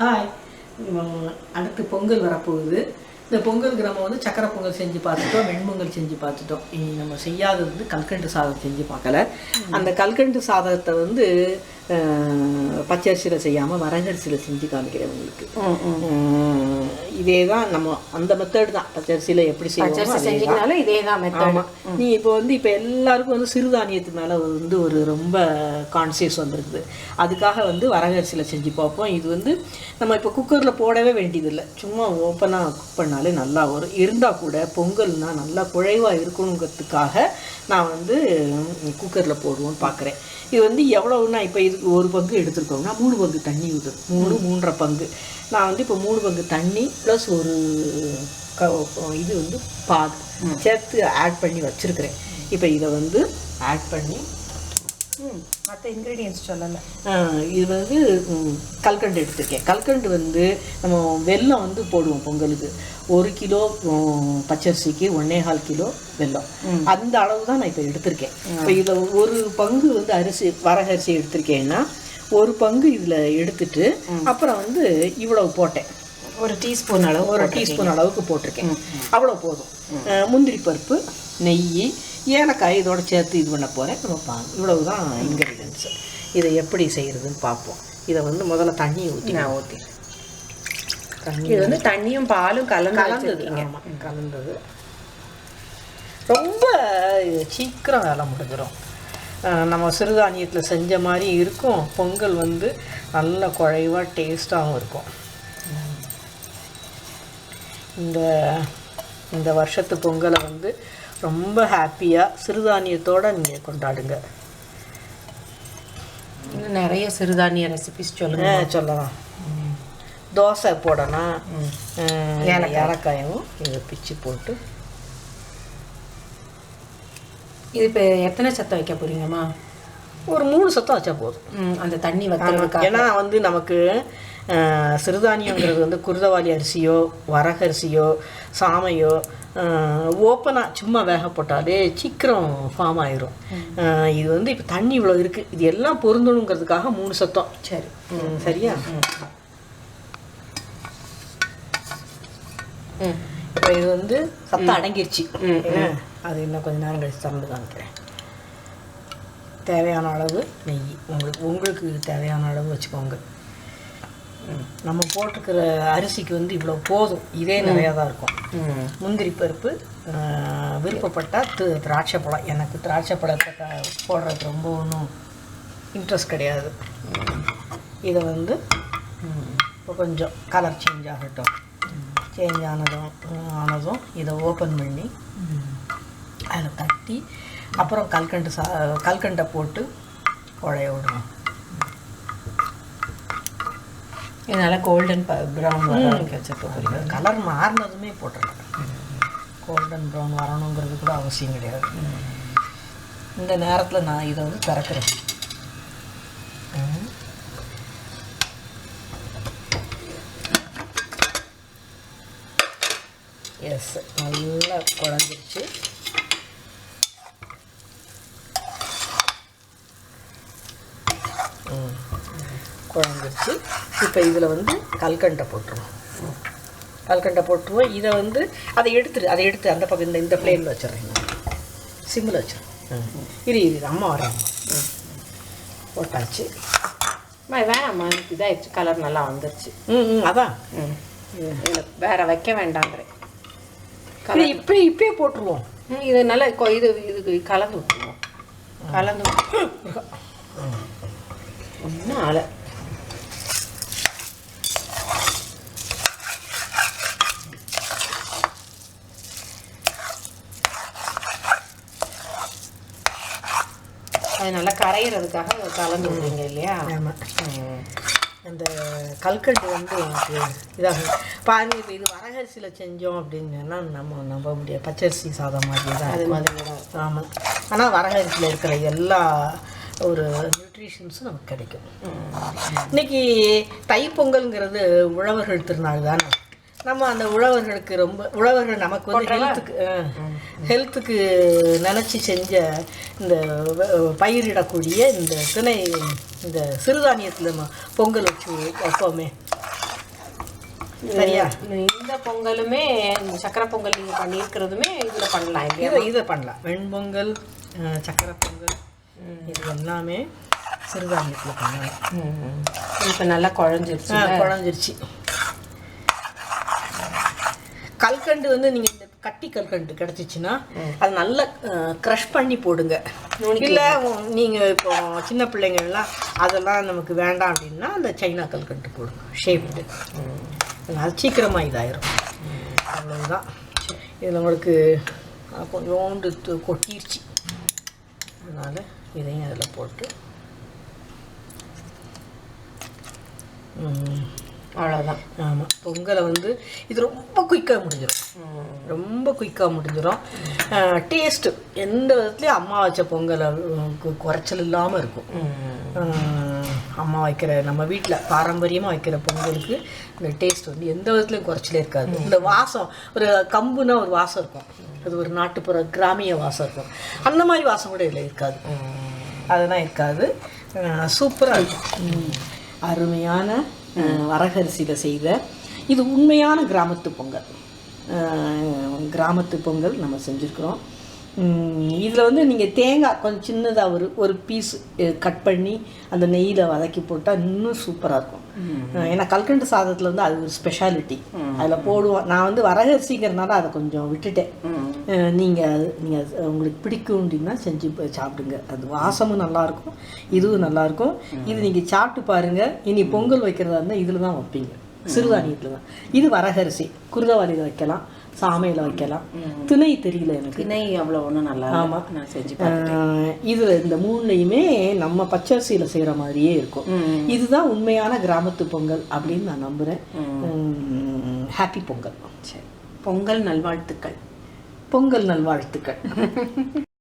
Hi அடுத்து பொங்கல் வரப்போகுது. இந்த பொங்கலுக்கு நம்ம வந்து சக்கரை பொங்கல் செஞ்சு பார்த்துட்டோம் வெண்பொங்கல் செஞ்சு பார்த்துட்டோம். இனி நம்ம செய்யாதது வந்து கல்கண்டு சாதம் செஞ்சு பார்க்கல. அந்த கல்கண்டு சாதத்தை வந்து பச்சரிசியில் செய்யாமல் வரகரிசியில் செஞ்சு காமிக்கிறேன் உங்களுக்கு உம், இதே தான் நம்ம அந்த மெத்தட் தான். பச்சரிசியில் எப்படி செய்வோமோ இதே தான் மெத்தட் ஆமா. நீ இப்போ வந்து இப்போ எல்லாருக்கும் வந்து சிறுதானியத்து மேலே வந்து ஒரு ரொம்ப கான்சியஸ் வந்திருக்குது. அதுக்காக வந்து வரகரிசியில் செஞ்சு பார்ப்போம். இது வந்து நம்ம இப்போ குக்கரில் போடவே வேண்டியதில்லை. சும்மா ஓப்பனாக குக் பண்ணாலே நல்லா வரும். இருந்தால் கூட பொங்கல்னா நல்லா குழைவாக இருக்கணுங்கிறதுக்காக நான் வந்து குக்கரில் போடுவோன்னு பார்க்குறேன். இது வந்து எவ்வளவுன்னா இப்போ இதுக்கு ஒரு பங்கு எடுத்துருக்கோம்னா மூணு பங்கு தண்ணி ஊற்று மூணு மூன்றரை பங்கு. நான் வந்து இப்போ மூணு பங்கு தண்ணி ப்ளஸ் ஒரு க இது வந்து பால் சேர்த்து ஆட் பண்ணி வச்சுருக்கிறேன். இப்போ இதை வந்து ஆட் பண்ணி மற்ற இன்க்ரீடியன்ஸ் சொல்லலை. இது வந்து கல்கண்டு எடுத்திருக்கேன். கல்கண்டு வந்து நம்ம வெல்லம் வந்து போடுவோம் பொங்கலுக்கு. ஒரு கிலோ பச்சரிசிக்கு ஒன்னேகால் கிலோ வெல்லம். அந்த அளவு தான் நான் இப்போ எடுத்திருக்கேன். இப்போ இதில் ஒரு பங்கு வந்து அரிசி வரகரிசி எடுத்திருக்கேன்னா ஒரு பங்கு இதில் எடுத்துட்டு அப்புறம் வந்து இவ்வளவு போட்டேன். ஒரு டீஸ்பூன் அளவு ஒரு டீஸ்பூன் அளவுக்கு போட்டிருக்கேன். அவ்வளோ போதும். முந்திரி பருப்பு நெய் ஏலக்காய் இதோட சேர்த்து இது பண்ண போகிறேன் நம்ம பா இவ்வளவு தான் இன்க்ரீடியன்ஸு இதை எப்படி செய்கிறதுன்னு பார்ப்போம். இதை வந்து முதல்ல தண்ணி ஊற்றி நான் ஊற்றிடுறேன் தண்ணி இது வந்து தண்ணியும் பாலும் கலந்து கலந்தது. ஆமாம் கலந்தது. ரொம்ப சீக்கிரம் வேலை முடிஞ்சிடும் நம்ம சிறுதானியத்தில் செஞ்ச மாதிரி இருக்கும். பொங்கல் வந்து நல்ல குழைவாக டேஸ்ட்டாகவும் இருக்கும். இந்த இந்த வருஷத்து பொங்கலை வந்து ரொம்ப ஹாப்பியாக சிறுதானியத்தோடு நீங்கள் கொண்டாடுங்க. இன்னும் நிறைய சிறுதானிய ரெசிபிஸ் சொல்லுங்க. சொல்லலாம். தோசை ஏலக்காய். ஏலக்காயும் இதை பிச்சு போட்டு. இது இப்போ எத்தனை சத்தம் வைக்க போறீங்கம்மா? ஒரு மூணு சத்தம் வச்சா போதும். அந்த தண்ணி வைக்கிறதுக்காக ஏன்னா வந்து நமக்கு சிறுதானியங்கிறது வந்து குருதவாளி அரிசியோ வரகரிசியோ சாமையோ ஓப்பனாக சும்மா வேக போட்டாலே சீக்கிரம் ஃபார்ம் ஆயிரும். இது வந்து இப்போ தண்ணி இவ்வளோ இருக்குது இது எல்லாம் பொருந்தணுங்கிறதுக்காக மூணு சத்தம். சரி. சரியா? இப்போ இது வந்து சத்தம் அடங்கிருச்சு? அது இன்னும் கொஞ்ச நேரம் கழிச்சு திறந்து காமிக்கிறேன். தேவையான அளவு நெய். உங்களுக்கு உங்களுக்கு தேவையான அளவு வச்சுக்கோங்க. நம்ம போட்டிருக்கிற அரிசிக்கு வந்து இவ்வளோ போதும். இதே நிறையா தான் இருக்கும். முந்திரி பருப்பு விருப்பப்பட்டால் தி திராட்சை பழம். எனக்கு திராட்சை பழத்தை போடுறதுக்கு ரொம்ப ஒன்றும் இன்ட்ரெஸ்ட் கிடையாது. இதை வந்து இப்போ கொஞ்சம் கலர் சேஞ்ச் ஆகட்டும். சேஞ்ச் ஆனதும் ஆனதும் இதை ஓப்பன் பண்ணி அதில் தட்டி அப்புறம் கல்கண்டு சா கல்கண்டை போட்டு குழைய விடணும். இதனால கோல்டன் ப்ரௌன் வர வரைக்கும் வச்சுருக்க கலர் மாறினதுமே போட்டுருங்க கோல்டன் ப்ரௌன் வரணுங்கிறது கூட அவசியம் கிடையாது. இந்த நேரத்தில் நான் இதை வந்து திறக்கிறேன். எஸ் நல்லா குழஞ்சிருச்சு. ம். குழஞ்சிருச்சு இப்போ இதில் வந்து கல்கண்டை போட்டுருவோம். கல்கண்டை போட்டுருவோம். இதை வந்து அதை எடுத்துரு அதை எடுத்து அந்த பக்கம் இந்த இந்த பிளேனில் வச்சிடுறேன் சிம்மில் வச்சிடுறேன். இரு இரு அம்மா வரேன் போட்டாச்சு. அம்மா, வேணாம்மா. எனக்கு இதாகிடுச்சு கலர் நல்லா வந்துருச்சு. ம் ம் அதான். ம். இதுல வேற வைக்க வேண்டாங்கிறேன். இது இப்போ இப்பயே போட்டுருவோம். ம், இது நல்லா இது இது கலந்து விட்டுருவோம். கலந்து ஒன்றும் ஆலை அது நல்லா கரையிறதுக்காக கலந்து விடுறீங்க இல்லையா? ஆமாம். அந்த கல்கண்டு வந்து எனக்கு இதாகும் பாருங்க இப்போ இது வரகரிசியில் செஞ்சோம் அப்படின்னு சொன்னால் நம்ம நம்ப முடியாது. பச்சரிசி சாதம் மாதிரி தான் அது. மாதிரி தான் ஆமாம் ஆனால் வரகரிசியில் இருக்கிற எல்லா ஒரு நியூட்ரிஷன்ஸும் நமக்கு கிடைக்கும். இன்னைக்கு தைப்பொங்கல்ங்கிறது உழவர்கள் திருநாள் தானே? நம்ம அந்த உழவர்களுக்கு ரொம்ப உழவர்கள் நமக்கு வந்து ஹெல்த்துக்கு ஹெல்த்துக்கு நினச்சி செஞ்ச இந்த பயிரிடக்கூடிய இந்த திணை இந்த சிறுதானியத்தில் நம்ம பொங்கல் வச்சு வைப்போமே. சரியா? இந்த பொங்கலுமே சக்கரை பொங்கல் நீங்க பண்ணியிருக்கிறதுமே இதுல பண்ணலாம் இதை இதை பண்ணலாம். வெண்பொங்கல் சக்கரை பொங்கல் இது எல்லாமே சிறுதானியத்தில் பண்ணலாம். இப்போ நல்லா குழஞ்சிருச்சு குழஞ்சிருச்சு. கல்கண்டு வந்து நீங்க இந்த கட்டி கல்கண்டு கிடைச்சிச்சுன்னா அது நல்லா க்ரஷ் பண்ணி போடுங்க. இல்லை நீங்க இப்போ சின்ன பிள்ளைங்கள்லாம் அதெல்லாம் நமக்கு வேண்டாம் அப்படின்னா அந்த சைனா கல்கண்டு போடுங்க ஷேப்டு அது சீக்கிரமாக இதாயிரும். அவ்வளவுதான். இதில் உங்களுக்கு அஹ், கொஞ்சோண்டு கொட்டிருச்சு. அதனால் இதையும் அதில் போட்டு அவ்வளோதான் ஆமாம் பொங்கலை வந்து இது ரொம்ப குயிக்காக முடிஞ்சிடும் ரொம்ப குயிக்காக முடிஞ்சிடும் டேஸ்ட்டு எந்த விதத்துலையும் அம்மா வச்ச பொங்கலை குறைச்சல் இல்லாமல் இருக்கும். அம்மா வைக்கிற நம்ம வீட்டில் பாரம்பரியமாக வைக்கிற பொங்கலுக்கு இந்த டேஸ்ட் வந்து எந்த விதத்துலையும் குறைச்சலே இருக்காது. இந்த வாசம் ஒரு கம்புனா ஒரு வாசம் இருக்கும். அது ஒரு நாட்டுப்புற கிராமிய வாசம் இருக்கும். அந்த மாதிரி வாசம் கூட இதில் இருக்காது. அதெல்லாம் இருக்காது. சூப்பராக இருக்கும். அருமையான வரகரிசியில் செய்த இது உண்மையான கிராமத்து பொங்கல். கிராமத்து பொங்கல் நம்ம செஞ்சுருக்குறோம். இதில் வந்து நீங்கள் தேங்காய் கொஞ்சம் சின்னதாக ஒரு ஒரு பீஸ் கட் பண்ணி அந்த நெய்யில் வதக்கி போட்டால் இன்னும் சூப்பராக இருக்கும். ஏன்னா கல்கண்டு சாதத்தில் வந்து அது ஒரு ஸ்பெஷாலிட்டி அதில் போடுவோம் நான் வந்து வரகரிசிங்கிறதுனால அதை கொஞ்சம் விட்டுட்டேன். நீங்கள் நீங்கள் உங்களுக்கு பிடிக்கும் அப்படின்னா செஞ்சு சாப்பிடுங்க. அது வாசமும் நல்லாயிருக்கும் இதுவும் நல்லாயிருக்கும் இது நீங்கள் சாப்பிட்டு பாருங்கள் இனி பொங்கல் வைக்கிறதா இருந்தால் இதில் தான் வைப்பீங்க. சிறுதானியத்தில் தான். இது வரகரிசி. குருதவாளியில் வைக்கலாம் சாமையில் வைக்கலாம். திணை தெரியல எனக்கு. திணை அவ்வளோ ஒன்றும் நல்லா ஆமா. ஆமாம் நான் செஞ்சு இதுல இந்த மூணுலையுமே நம்ம பச்சரிசியில் செய்கிற மாதிரியே இருக்கும். இதுதான் உண்மையான கிராமத்து பொங்கல் அப்படின்னு நான் நம்புகிறேன் ஹாப்பி பொங்கல். சரி. பொங்கல் நல்வாழ்த்துக்கள். பொங்கல் நல்வாழ்த்துக்கள்.